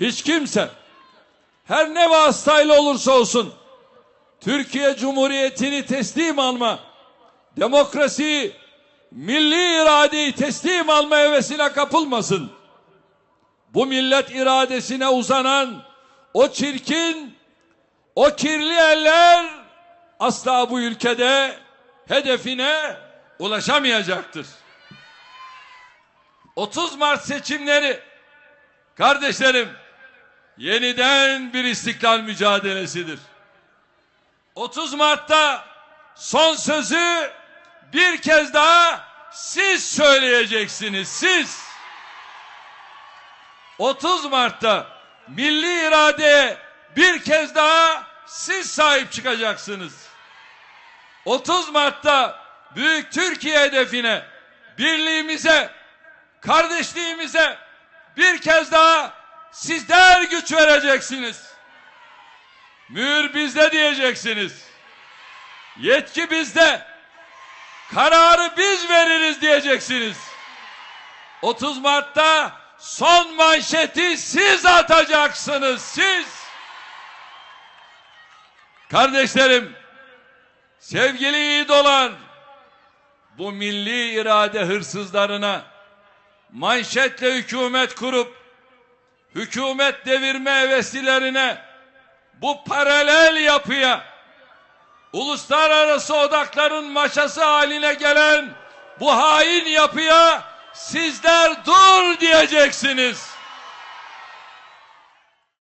hiç kimse her ne vasıtayla olursa olsun Türkiye Cumhuriyeti'ni teslim alma, demokrasiyi, milli iradeyi teslim alma hevesine kapılmasın. Bu millet iradesine uzanan o çirkin, o kirli eller asla bu ülkede hedefine ulaşamayacaktır. 30 Mart seçimleri kardeşlerim yeniden bir istiklal mücadelesidir. 30 Mart'ta son sözü bir kez daha siz söyleyeceksiniz. Siz 30 Mart'ta milli iradeye bir kez daha siz sahip çıkacaksınız. 30 Mart'ta büyük Türkiye hedefine, birliğimize, kardeşliğimize bir kez daha sizler güç vereceksiniz. Mühür bizde diyeceksiniz. Yetki bizde. Kararı biz veririz diyeceksiniz. 30 Mart'ta son manşeti siz atacaksınız. Siz. Kardeşlerim, sevgili yiğidolar, bu milli irade hırsızlarına manşetle hükümet kurup hükümet devirme heveslilerine bu paralel yapıya uluslararası odakların maşası haline gelen bu hain yapıya sizler dur diyeceksiniz.